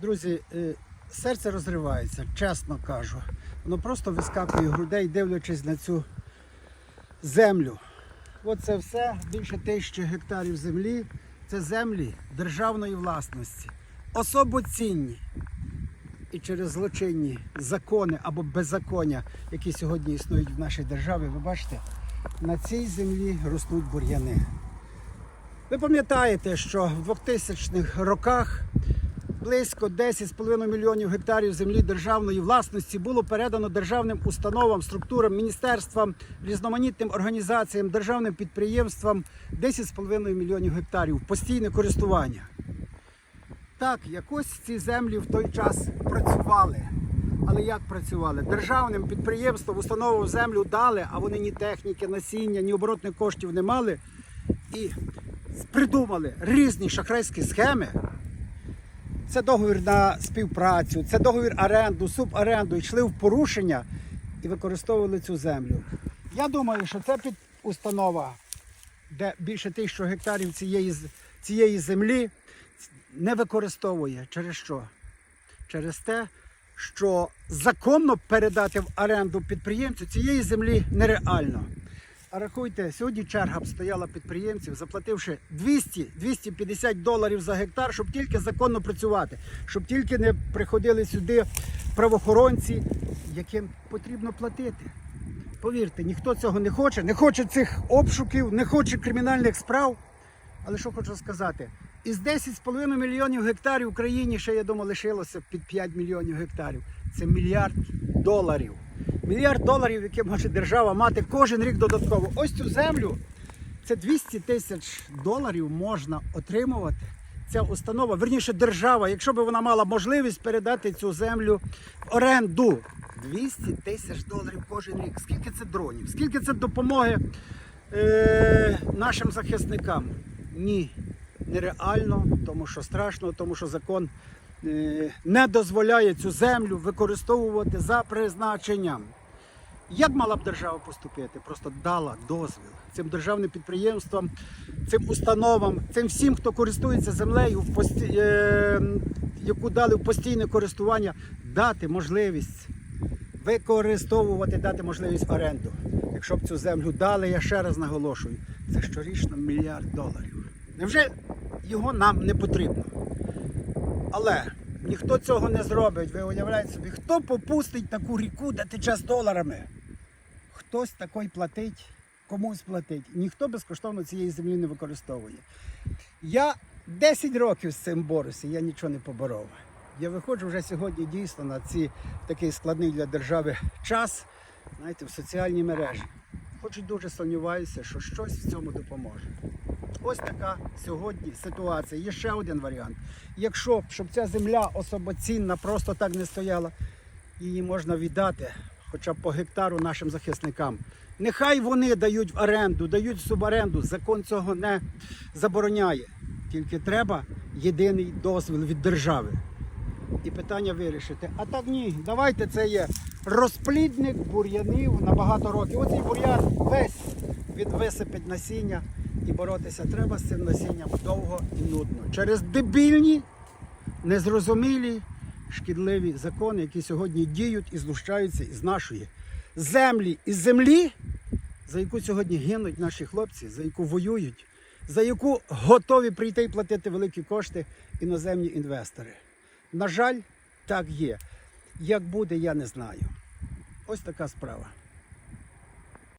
Друзі, е, серце розривається, чесно кажу. Воно просто вискакує грудей, дивлячись на цю землю. Оце все, більше тисячі гектарів землі. Це землі державної власності. Особо цінні. І через злочинні закони або беззаконня, які сьогодні існують в нашій державі, ви бачите, на цій землі ростуть бур'яни. Ви пам'ятаєте, що в 2000-х роках близько 10,5 мільйонів гектарів землі державної власності було передано державним установам, структурам, міністерствам, різноманітним організаціям, державним підприємствам 10,5 мільйонів гектарів постійне користування. Так, якось ці землі в той час працювали. Але як працювали? Державним підприємствам, установам землю дали, а вони ні техніки, насіння, ні оборотних коштів не мали. І придумали різні шахрайські схеми. Це договір на співпрацю, це договір оренду, суборенду. Йшли в порушення і використовували цю землю. Я думаю, що це під установа, де більше тисячі гектарів цієї, цієї землі не використовує. Через що? Через те, що законно передати в оренду підприємцю цієї землі нереально. А рахуйте, сьогодні черга б стояла підприємців, заплативши 200-250 доларів за гектар, щоб тільки законно працювати, щоб тільки не приходили сюди правоохоронці, яким потрібно платити. Повірте, ніхто цього не хоче, не хоче цих обшуків, не хоче кримінальних справ. Але що хочу сказати, із 10,5 мільйонів гектарів в Україні ще, я думаю, лишилося під 5 мільйонів гектарів. Це мільярд доларів. Мільярд доларів, які може держава мати кожен рік додатково. Ось цю землю це 200 тисяч доларів можна отримувати. Ця установа, верніше держава, якщо б вона мала можливість передати цю землю в оренду. 200 тисяч доларів кожен рік. Скільки це дронів? Скільки це допомоги е, нашим захисникам? Ні, нереально, тому що страшно, тому що закон е, не дозволяє цю землю використовувати за призначенням. Як мала б держава поступити? Просто дала дозвіл цим державним підприємствам, цим установам, цим всім, хто користується землею, е... яку дали в постійне користування, дати можливість використовувати, дати можливість оренду. Якщо б цю землю дали, я ще раз наголошую, це щорічно мільярд доларів. Невже його нам не потрібно? Але ніхто цього не зробить. Ви уявляєте собі, хто попустить таку ріку, де тече з доларами? Хтось такий платить, комусь платить. Ніхто безкоштовно цієї землі не використовує. Я 10 років з цим борюся, я нічого не поборов. Я виходжу вже сьогодні дійсно на ці такий складний для держави час, знаєте, в соціальні мережі. Хоч і дуже сумніваюся, що щось в цьому допоможе. Ось така сьогодні ситуація. Є ще один варіант. Якщо б, щоб ця земля особоцінна просто так не стояла, її можна віддати хоча б по гектару нашим захисникам. Нехай вони дають в оренду, дають в суборенду. Закон цього не забороняє. Тільки треба єдиний дозвіл від держави. І питання вирішити. А так ні, давайте це є розплідник бур'янів на багато років. Оцей бур'ян весь він висипить насіння і боротися треба з цим насінням довго і нудно. Через дебільні, незрозумілі, шкідливі закони, які сьогодні діють і знущаються із нашої землі із землі, за яку сьогодні гинуть наші хлопці, за яку воюють, за яку готові прийти і платити великі кошти іноземні інвестори. На жаль, так є. Як буде, я не знаю. Ось така справа.